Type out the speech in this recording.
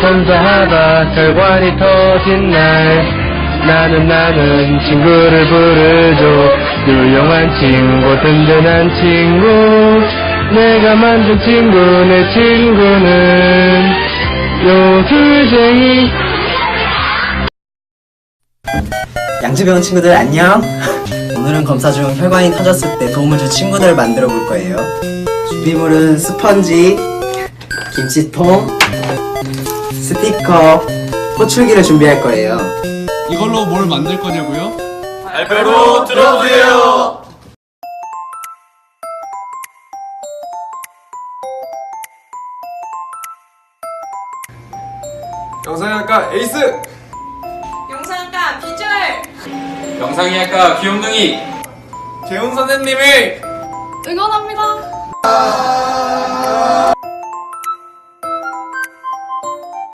검사하다 혈관이 터진 날. 나는 나는 친구를 부르죠. 유용한 친구 든든한 친구. 내가 만든 친구 내 친구는 요술쟁이. 양주병원 친구들 안녕. 오늘은 검사 중 혈관이 터졌을 때 도움을 줄 친구들을 만들어 볼 거예요. 준비물은 스펀지, 김치통, 스티커, 호출기를 준비할 거예요. 이걸로 뭘 만들 거냐고요? 발표로 들어보세요. 영상학과 에이스! 영상과 비주얼 영상의학과 귀염둥이 재훈 선생님이 응원합니다.